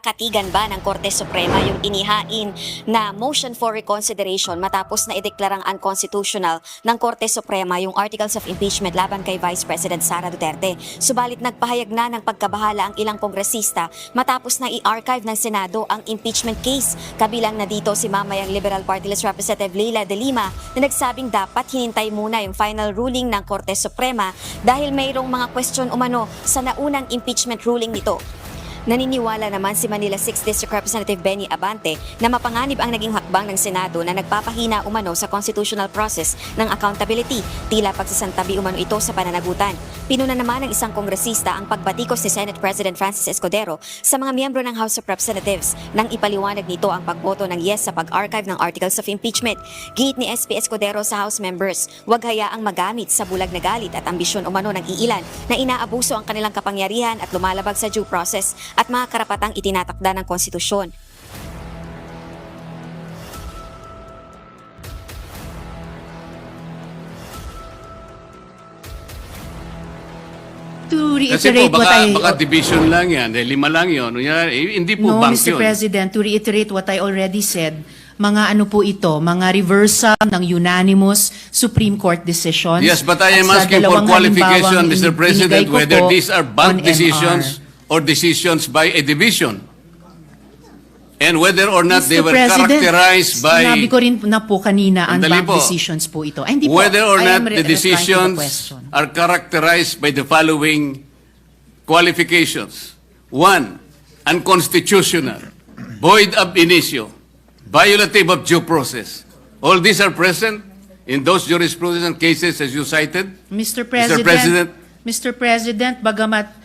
Kakatigan ba ng Korte Suprema yung inihain na motion for reconsideration matapos na ideklarang unconstitutional ng Korte Suprema yung articles of impeachment laban kay Vice President Sara Duterte. Subalit nagpahayag na ng pagkabahala ang ilang kongresista matapos na i-archive ng Senado ang impeachment case. Kabilang na dito si mamayang Liberal Party List Representative Leila De Lima na nagsabing dapat hinintay muna yung final ruling ng Korte Suprema dahil mayroong mga question umano sa naunang impeachment ruling nito. Naniniwala naman si Manila 6th District Representative Benny Abante na mapanganib ang naging hakbang ng Senado na nagpapahina umano sa constitutional process ng accountability, tila pagsasantabi umano ito sa pananagutan. Pinuna naman ng isang kongresista ang pagbatikos ni Senate President Francis Escudero sa mga miyembro ng House of Representatives nang ipaliwanag nito ang pagboto ng yes sa pag-archive ng articles of impeachment. Giit ni SP Escudero sa House members, huwag hayaang magamit sa bulag na galit at ambisyon umano ng iilan na inaabuso ang kanilang kapangyarihan at lumalabag sa due process at mga karapatang itinatakda ng konstitusyon. To Kasi reiterate po, what baka, I... baka division lang yan. Eh, lima lang yun. Kunyari, eh, Hindi po no, bank Mr. yun. President, to reiterate what I already said, mga ano po ito, mga reversal ng unanimous Supreme Court decisions. Yes, but I At am sa asking for dalawang qualification, halimbawang Mr. President, ko whether po these are on bank MR. decisions or decisions by a division. And whether or not they Mr. were President, characterized by... Sinabi ko rin na po kanina bank po. decisions po ito. Ay, hindi po. whether or not the the decisions question. are characterized by the following qualifications. One, unconstitutional, void ab initio, violative of due process. All these are present in those jurisprudence cases as you cited. Mr. President, President. Mr. President, bagamat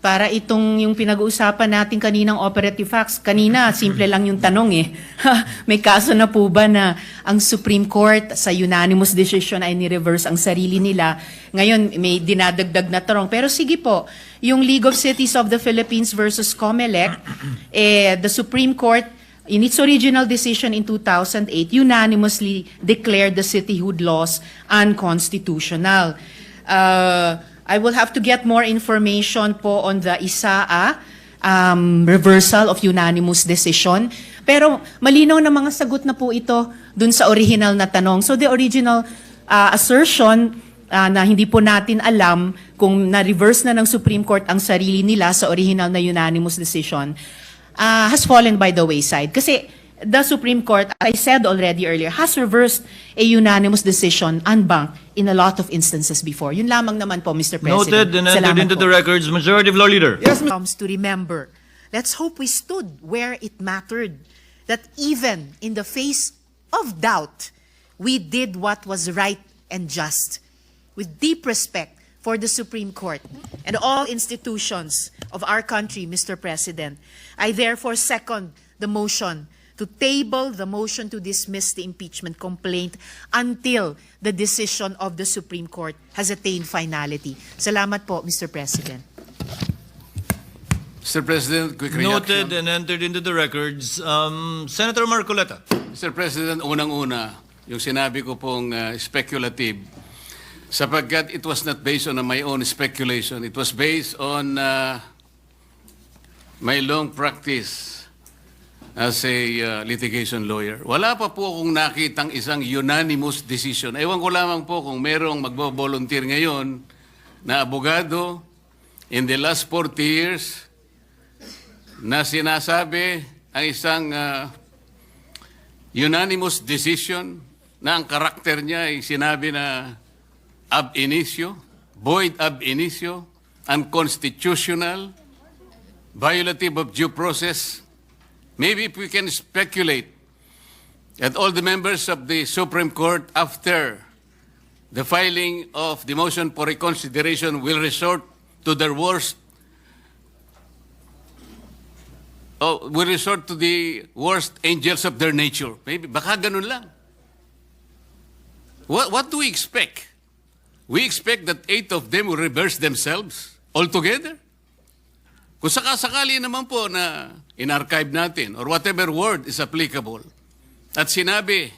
para itong yung pinag-uusapan natin kaninang operative facts, kanina simple lang yung tanong eh. May kaso na po ba na ang Supreme Court sa unanimous decision ay ni-reverse ang sarili nila? Ngayon may dinadagdag na tanong. Pero sige po, yung League of Cities of the Philippines versus COMELEC, eh, the Supreme Court in its original decision in 2008, unanimously declared the cityhood laws unconstitutional. Uh, I will have to get more information po on the ISAA um, reversal of unanimous decision. Pero malinaw na mga sagot na po ito dun sa original na tanong. So the original uh, assertion uh, na hindi po natin alam kung na-reverse na ng Supreme Court ang sarili nila sa original na unanimous decision uh, has fallen by the wayside. Kasi the Supreme Court, I said already earlier, has reversed a unanimous decision unbanked in a lot of instances before. Yun lamang naman po, Mr. President. Noted and entered Salamat into po. the records, Majority of Law Leader. comes to remember. Let's hope we stood where it mattered. That even in the face of doubt, we did what was right and just. With deep respect for the Supreme Court and all institutions of our country, Mr. President, I therefore second the motion to table the motion to dismiss the impeachment complaint until the decision of the Supreme Court has attained finality. Salamat po, Mr. President. Mr. President, quick reaction. Noted and entered into the records, um, Senator Marcoleta. Mr. President, unang-una, yung sinabi ko pong uh, speculative, sapagkat it was not based on my own speculation. It was based on uh, my long practice as a uh, litigation lawyer. Wala pa po akong nakitang isang unanimous decision. Ewan ko lamang po kung merong magbo-volunteer ngayon na abogado in the last 40 years na sinasabi ang isang uh, unanimous decision na ang karakter niya ay sinabi na ab initio, void ab initio, unconstitutional, violative of due process. Maybe if we can speculate that all the members of the Supreme Court after the filing of the motion for reconsideration will resort to their worst oh, will resort to the worst angels of their nature. Maybe, baka ganun lang. What, what do we expect? We expect that eight of them will reverse themselves altogether? Kung sakasakali naman po na in-archive natin or whatever word is applicable at sinabi,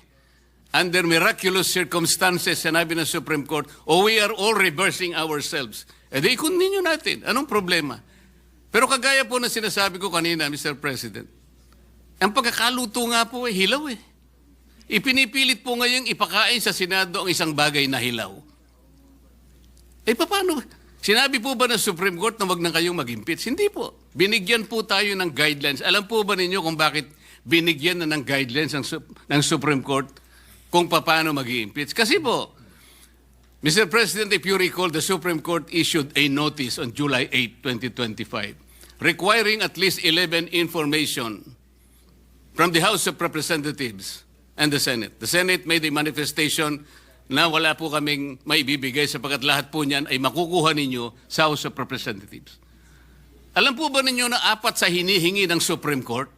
under miraculous circumstances, sinabi ng Supreme Court, oh, we are all reversing ourselves. E di, continue natin. Anong problema? Pero kagaya po na sinasabi ko kanina, Mr. President, ang pagkakaluto nga po ay hilaw eh. Ipinipilit po ngayong ipakain sa Senado ang isang bagay na hilaw. Eh paano? Sinabi po ba ng Supreme Court na wag na kayong mag-impeach? Hindi po. Binigyan po tayo ng guidelines. Alam po ba ninyo kung bakit binigyan na ng guidelines ng, ng Supreme Court kung paano mag impeach Kasi po, Mr. President, if you recall, the Supreme Court issued a notice on July 8, 2025, requiring at least 11 information from the House of Representatives and the Senate. The Senate made a manifestation na wala po kaming maibibigay sapagkat lahat po niyan ay makukuha ninyo sa House of Representatives. Alam po ba ninyo na apat sa hinihingi ng Supreme Court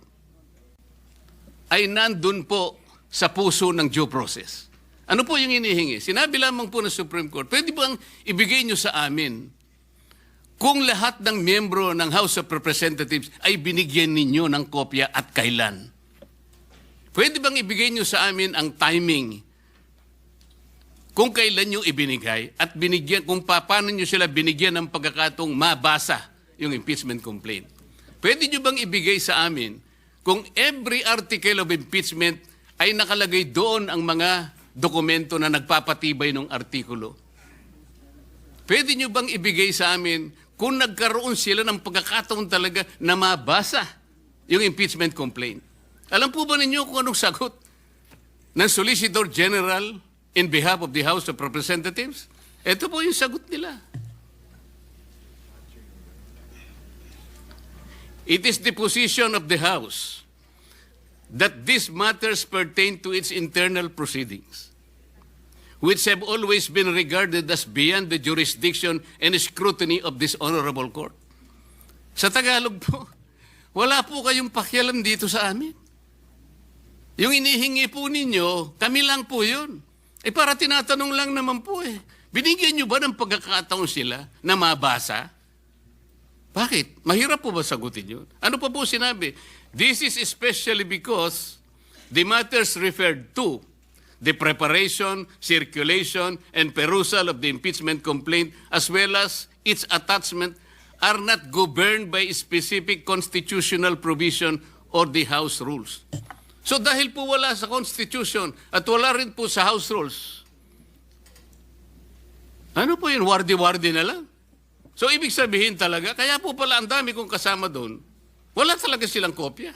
ay nandun po sa puso ng due process? Ano po yung hinihingi? Sinabi lamang po ng Supreme Court, pwede bang ibigay nyo sa amin kung lahat ng miyembro ng House of Representatives ay binigyan ninyo ng kopya at kailan? Pwede bang ibigay nyo sa amin ang timing kung kailan nyo ibinigay at binigyan, kung pa- paano nyo sila binigyan ng pagkakatong mabasa yung impeachment complaint. Pwede nyo bang ibigay sa amin kung every article of impeachment ay nakalagay doon ang mga dokumento na nagpapatibay ng artikulo? Pwede nyo bang ibigay sa amin kung nagkaroon sila ng pagkakataon talaga na mabasa yung impeachment complaint? Alam po ba ninyo kung anong sagot ng Solicitor General in behalf of the House of Representatives? Ito po yung sagot nila. It is the position of the House that these matters pertain to its internal proceedings, which have always been regarded as beyond the jurisdiction and scrutiny of this honorable court. Sa Tagalog po, wala po kayong pakialam dito sa amin. Yung inihingi po ninyo, kami lang po yun. Eh para tinatanong lang naman po eh. Binigyan nyo ba ng pagkakataon sila na mabasa? Bakit? Mahirap po ba sagutin yun? Ano pa po sinabi? This is especially because the matters referred to the preparation, circulation, and perusal of the impeachment complaint as well as its attachment are not governed by specific constitutional provision or the House rules. So dahil po wala sa Constitution at wala rin po sa House rules, ano po yun? Wardi-wardi na lang. So, ibig sabihin talaga, kaya po pala ang dami kong kasama doon, wala talaga silang kopya.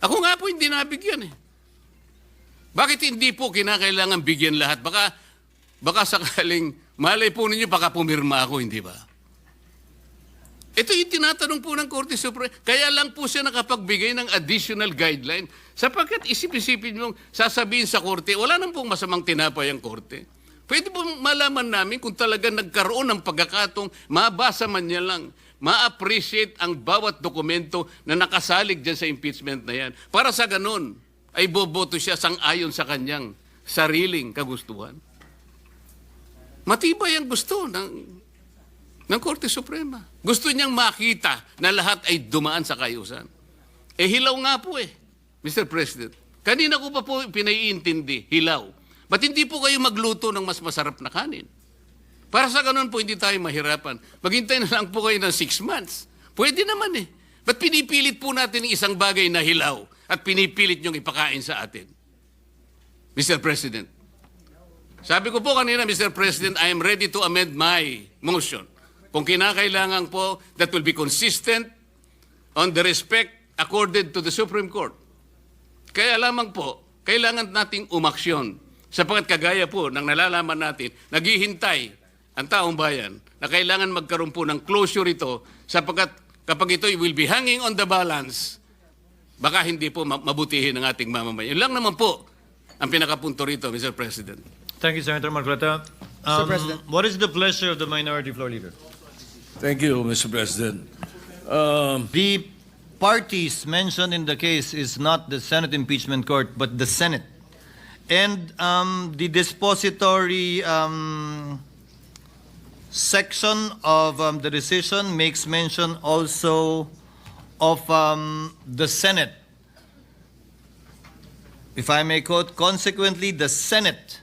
Ako nga po hindi nabigyan eh. Bakit hindi po kinakailangan bigyan lahat? Baka, baka sakaling, malay po ninyo, baka pumirma ako, hindi ba? Ito yung tinatanong po ng Korte Suprema. Kaya lang po siya nakapagbigay ng additional guideline sapagkat isip-isipin mo, sasabihin sa Korte, wala nang pong masamang tinapay ang Korte. Pwede po malaman namin kung talaga nagkaroon ng pagkakatong mabasa man niya lang, ma-appreciate ang bawat dokumento na nakasalig dyan sa impeachment na yan. Para sa ganun, ay boboto siya sang-ayon sa kanyang sariling kagustuhan. Matibay ang gusto ng, ng Korte Suprema. Gusto niyang makita na lahat ay dumaan sa kayusan. Eh hilaw nga po eh, Mr. President. Kanina ko pa po pinaiintindi, hilaw. Ba't hindi po kayo magluto ng mas masarap na kanin? Para sa ganun po, hindi tayo mahirapan. Maghintay na lang po kayo ng six months. Pwede naman eh. Ba't pinipilit po natin ng isang bagay na hilaw at pinipilit niyong ipakain sa atin? Mr. President, sabi ko po kanina, Mr. President, I am ready to amend my motion. Kung kinakailangan po, that will be consistent on the respect accorded to the Supreme Court. Kaya lamang po, kailangan nating umaksyon sapagkat kagaya po ng nalalaman natin, naghihintay ang taong bayan na kailangan magkaroon po ng closure ito sapagkat kapag ito will be hanging on the balance, baka hindi po ma- mabutihin ng ating mamamayan. Yun lang naman po ang pinakapunto rito, Mr. President. Thank you, Senator Marcoleta. Mr. Um, President. What is the pleasure of the minority floor leader? Thank you, Mr. President. Um, The parties mentioned in the case is not the Senate impeachment court, but the Senate. And um, the dispository um, section of um, the decision makes mention also of um, the Senate. If I may quote, consequently, the Senate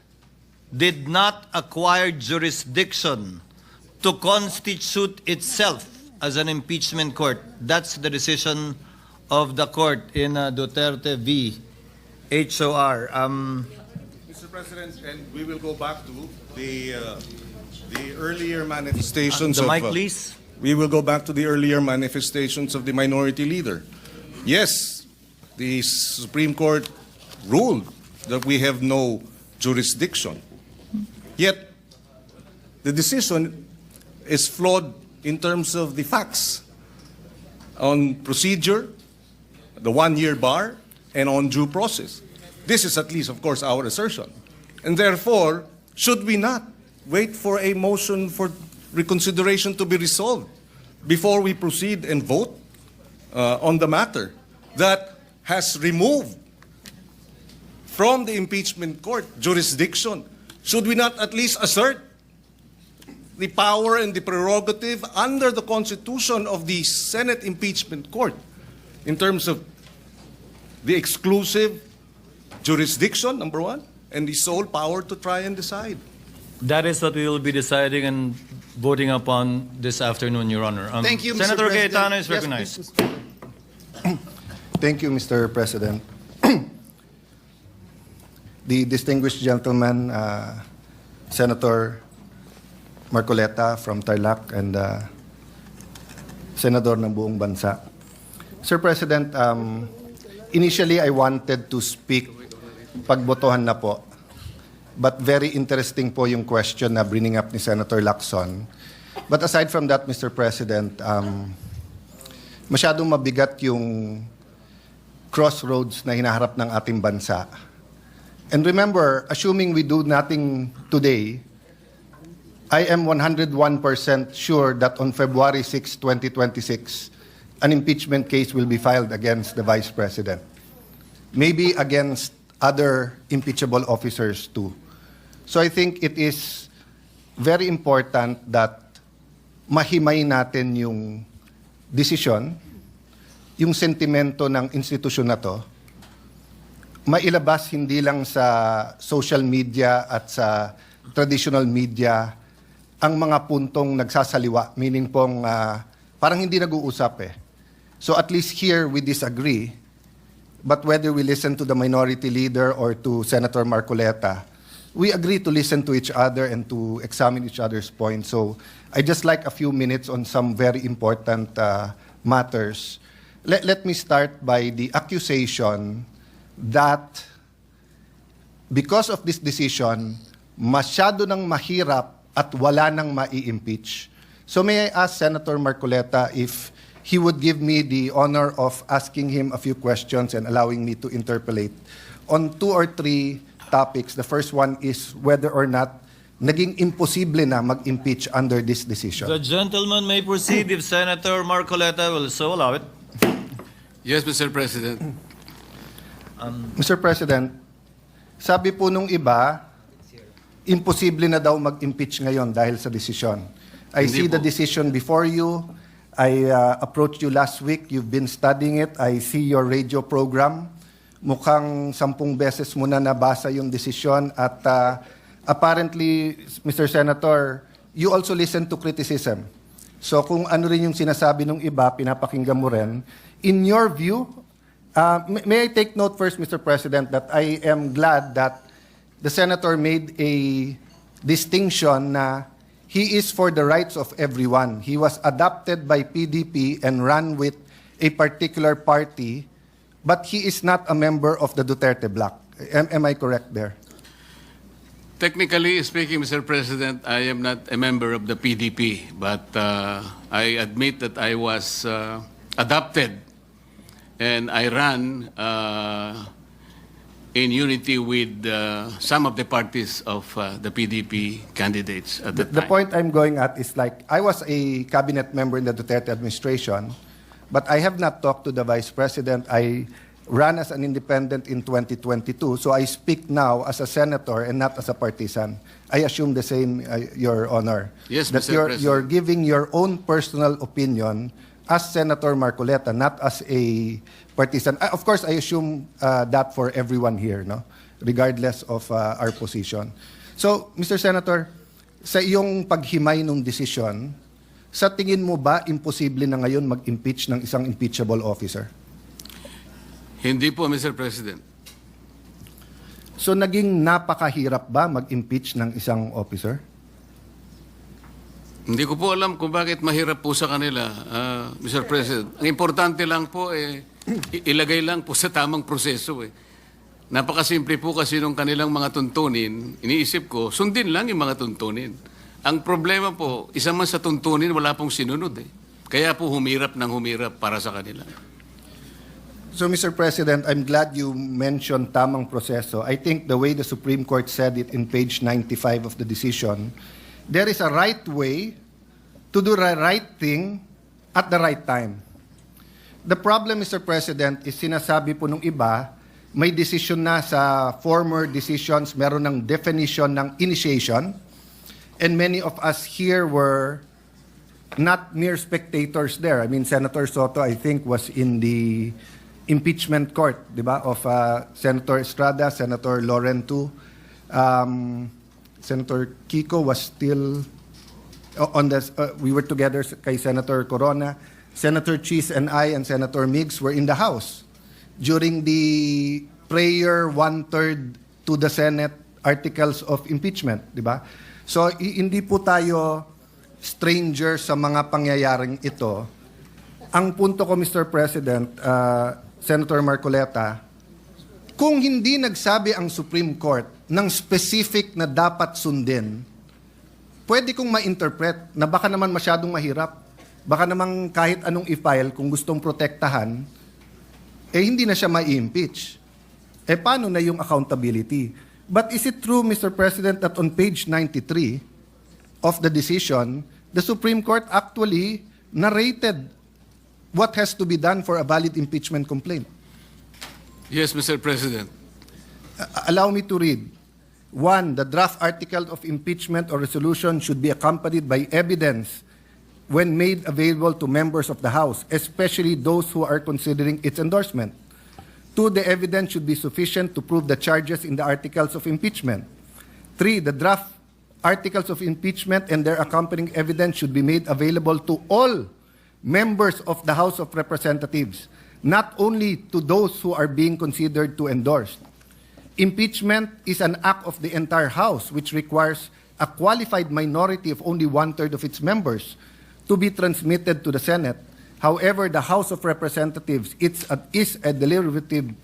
did not acquire jurisdiction to constitute itself as an impeachment court. That's the decision of the court in uh, Duterte v. HOR. Um, Mr. President, and we will go back to the, uh, the earlier manifestations the of... mic, uh, please. We will go back to the earlier manifestations of the minority leader. Yes, the Supreme Court ruled that we have no jurisdiction. Yet, the decision is flawed in terms of the facts on procedure, the one-year bar, and on due process. This is at least, of course, our assertion. And therefore, should we not wait for a motion for reconsideration to be resolved before we proceed and vote uh, on the matter that has removed from the impeachment court jurisdiction? Should we not at least assert the power and the prerogative under the Constitution of the Senate impeachment court in terms of the exclusive jurisdiction, number one, and the sole power to try and decide. That is what we will be deciding and voting upon this afternoon, Your Honor. Um, Thank you, Mr. Senator President. Cayetano is Yes, recognized. please, Thank you, Mr. President. the distinguished gentleman, uh, Senator Marcoleta from Tarlac and uh, Senador ng buong bansa. Sir President, um, initially I wanted to speak pagbotohan na po. But very interesting po yung question na bringing up ni Senator Lacson. But aside from that, Mr. President, um, masyadong mabigat yung crossroads na hinaharap ng ating bansa. And remember, assuming we do nothing today, I am 101% sure that on February 6, 2026, an impeachment case will be filed against the Vice President. Maybe against other impeachable officers too. So I think it is very important that mahimay natin yung desisyon, yung sentimento ng institusyon na to, mailabas hindi lang sa social media at sa traditional media ang mga puntong nagsasaliwa, meaning pong ah, parang hindi nag-uusap eh. So at least here we disagree, but whether we listen to the minority leader or to Senator Marcoleta, we agree to listen to each other and to examine each other's points. So I just like a few minutes on some very important uh, matters. Let, let me start by the accusation that because of this decision, masyado nang mahirap at wala nang mai-impeach. So may I ask Senator Marcoleta if he would give me the honor of asking him a few questions and allowing me to interpolate on two or three topics. The first one is whether or not naging imposible na mag-impeach under this decision. The gentleman may proceed if Senator Marcoleta will so allow it. Yes, Mr. President. Mr. President, sabi po nung iba, imposible na daw mag-impeach ngayon dahil sa desisyon. I Hindi see the po. decision before you. I uh, approached you last week. You've been studying it. I see your radio program. Mukhang sampung beses mo na nabasa yung desisyon at uh, apparently, Mr. Senator, you also listen to criticism. So kung ano rin yung sinasabi ng iba, pinapakinggan mo rin. In your view, uh, may, may I take note first, Mr. President, that I am glad that the Senator made a distinction na he is for the rights of everyone. He was adopted by PDP and ran with a particular party, but he is not a member of the Duterte bloc. Am, am I correct there? Technically speaking, Mr. President, I am not a member of the PDP, but uh, I admit that I was uh, adopted and I ran uh, in unity with uh, some of the parties of uh, the PDP candidates at the, The, the time. point I'm going at is like, I was a cabinet member in the Duterte administration, but I have not talked to the vice president. I ran as an independent in 2022, so I speak now as a senator and not as a partisan. I assume the same, uh, Your Honor. Yes, that Mr. you're, President. you're giving your own personal opinion as Senator Marcoleta, not as a partisan. Uh, of course, I assume uh, that for everyone here, no? regardless of uh, our position. So, Mr. Senator, sa iyong paghimay ng desisyon, sa tingin mo ba imposible na ngayon mag-impeach ng isang impeachable officer? Hindi po, Mr. President. So naging napakahirap ba mag-impeach ng isang officer? Hindi ko po alam kung bakit mahirap po sa kanila, ah, Mr. President. Ang importante lang po, eh, ilagay lang po sa tamang proseso. Eh. Napakasimple po kasi nung kanilang mga tuntunin, iniisip ko, sundin lang yung mga tuntunin. Ang problema po, isa man sa tuntunin, wala pong sinunod. Eh. Kaya po humirap ng humirap para sa kanila. So, Mr. President, I'm glad you mentioned tamang proseso. I think the way the Supreme Court said it in page 95 of the decision, there is a right way to do the right thing at the right time. The problem, Mr. President, is sinasabi po nung iba, may decision na sa former decisions, meron ng definition ng initiation, and many of us here were not mere spectators there. I mean, Senator Soto, I think, was in the impeachment court, di ba, of uh, Senator Estrada, Senator Lorentu. Um, Senator Kiko was still o- on the, uh, we were together kay Senator Corona. Senator Cheese and I and Senator Miggs were in the House during the prayer one-third to the Senate articles of impeachment, di ba? So, hindi po tayo stranger sa mga pangyayaring ito. Ang punto ko, Mr. President, uh, Senator Marcoleta, kung hindi nagsabi ang Supreme Court ng specific na dapat sundin, pwede kong ma-interpret na baka naman masyadong mahirap. Baka naman kahit anong i-file kung gustong protektahan, eh hindi na siya ma-impeach. Eh paano na yung accountability? But is it true, Mr. President, that on page 93 of the decision, the Supreme Court actually narrated what has to be done for a valid impeachment complaint? Yes, Mr. President. Uh, allow me to read. One, the draft article of impeachment or resolution should be accompanied by evidence when made available to members of the House, especially those who are considering its endorsement. Two, the evidence should be sufficient to prove the charges in the articles of impeachment. Three, the draft articles of impeachment and their accompanying evidence should be made available to all members of the House of Representatives, not only to those who are being considered to endorse. Impeachment is an act of the entire House, which requires a qualified minority of only one third of its members to be transmitted to the Senate. However, the House of Representatives it's a, is a deliberative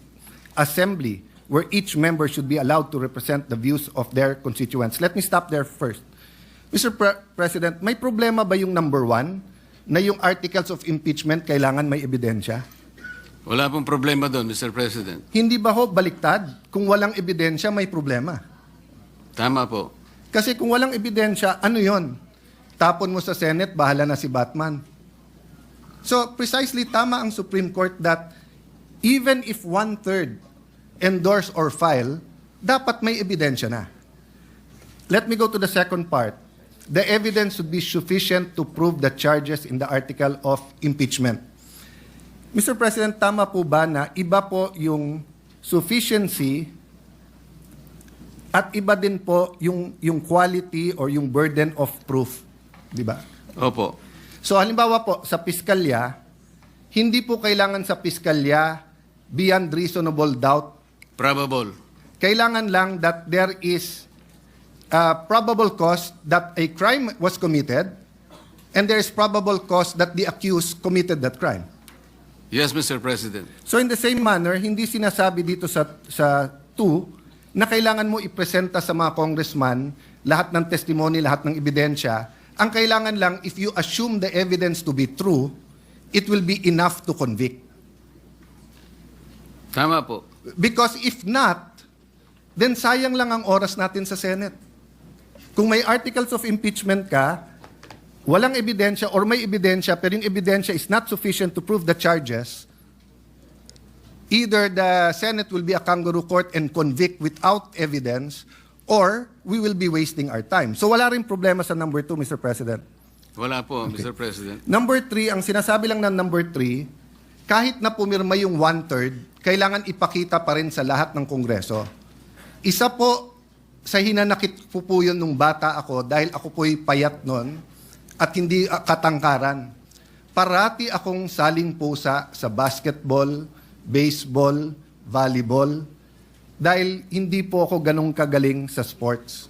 assembly where each member should be allowed to represent the views of their constituents. Let me stop there first. Mr. Pre- President, may problema ba yung number one na yung articles of impeachment kailangan may ebidensya? Wala pong problema doon, Mr. President. Hindi ba ho baliktad? Kung walang ebidensya, may problema. Tama po. Kasi kung walang ebidensya, ano yon? Tapon mo sa Senate, bahala na si Batman. So, precisely tama ang Supreme Court that even if one-third endorse or file, dapat may ebidensya na. Let me go to the second part. The evidence should be sufficient to prove the charges in the article of impeachment. Mr. President, tama po ba na iba po yung sufficiency at iba din po yung, yung quality or yung burden of proof? Di ba? Opo. So halimbawa po, sa piskalya, hindi po kailangan sa piskalya beyond reasonable doubt. Probable. Kailangan lang that there is a probable cause that a crime was committed and there is probable cause that the accused committed that crime. Yes, Mr. President. So in the same manner, hindi sinasabi dito sa sa 2 na kailangan mo ipresenta sa mga congressman lahat ng testimony, lahat ng ebidensya. Ang kailangan lang, if you assume the evidence to be true, it will be enough to convict. Tama po. Because if not, then sayang lang ang oras natin sa Senate. Kung may articles of impeachment ka, walang ebidensya or may ebidensya pero yung ebidensya is not sufficient to prove the charges, either the Senate will be a kangaroo court and convict without evidence or we will be wasting our time. So wala rin problema sa number two, Mr. President. Wala po, Mr. President. Number three, ang sinasabi lang ng number three, kahit na pumirma yung one-third, kailangan ipakita pa rin sa lahat ng Kongreso. Isa po sa hinanakit po po yun nung bata ako dahil ako po'y payat nun, at hindi ah, katangkaran. Parati akong saling pusa sa basketball, baseball, volleyball, dahil hindi po ako ganong kagaling sa sports.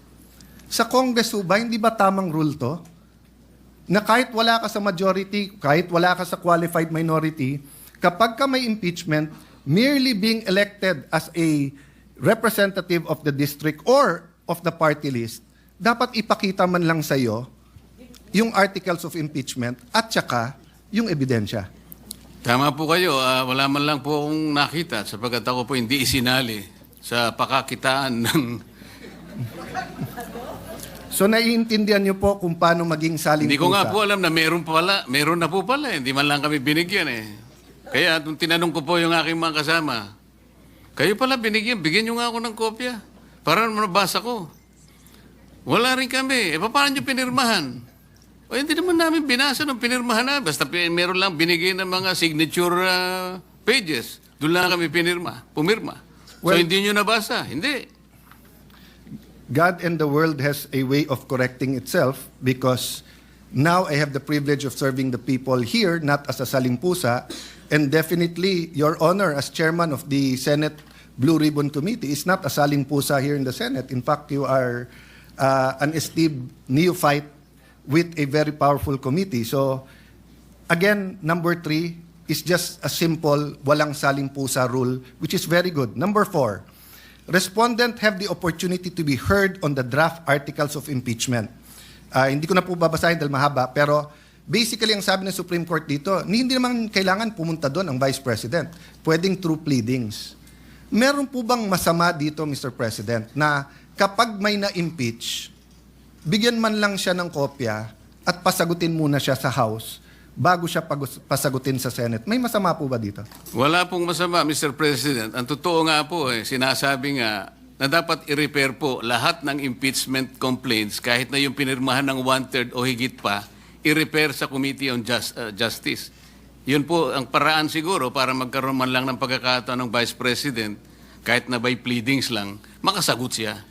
Sa Congress ba, hindi ba tamang rule to? Na kahit wala ka sa majority, kahit wala ka sa qualified minority, kapag ka may impeachment, merely being elected as a representative of the district or of the party list, dapat ipakita man lang sa iyo yung articles of impeachment at saka yung ebidensya. Tama po kayo, ah, wala man lang po akong nakita sapagkat ako po hindi isinali sa pakakitaan ng... So naiintindihan niyo po kung paano maging saling Hindi ko nga po alam na meron pala, meron na po pala, eh. hindi man lang kami binigyan eh. Kaya nung tinanong ko po yung aking mga kasama, kayo pala binigyan, bigyan nyo nga ako ng kopya para mabasa ko. Wala rin kami. Eh, paano nyo pinirmahan? O hindi naman namin binasa nung pinirmahan na. Basta meron lang binigay ng mga signature ah, pages. Doon lang kami pinirma, pumirma. so Well- hindi nyo nabasa? Hindi. God and the world has a way of correcting itself because now I have the privilege of serving the people here, not as a saling pusa, and definitely, Your Honor, as chairman of the Senate Blue Ribbon Committee, is not a saling pusa here in the Senate. In fact, you are uh, an esteemed neophyte with a very powerful committee. So, again, number three is just a simple walang saling pusa rule, which is very good. Number four, respondent have the opportunity to be heard on the draft articles of impeachment. Ah, hindi ko na po babasahin dahil mahaba, pero basically ang sabi ng Supreme Court dito, hindi naman kailangan pumunta doon ang Vice President. Pwedeng through pleadings. Meron po bang masama dito, Mr. President, na kapag may na-impeach, bigyan man lang siya ng kopya at pasagutin muna siya sa House bago siya pasagutin sa Senate. May masama po ba dito? Wala pong masama, Mr. President. Ang totoo nga po, eh, sinasabi nga na dapat i-repair po lahat ng impeachment complaints, kahit na yung pinirmahan ng one-third o higit pa, i-repair sa Committee on Jus- uh, Justice. Yun po ang paraan siguro para magkaroon man lang ng pagkakataon ng Vice President, kahit na by pleadings lang, makasagot siya.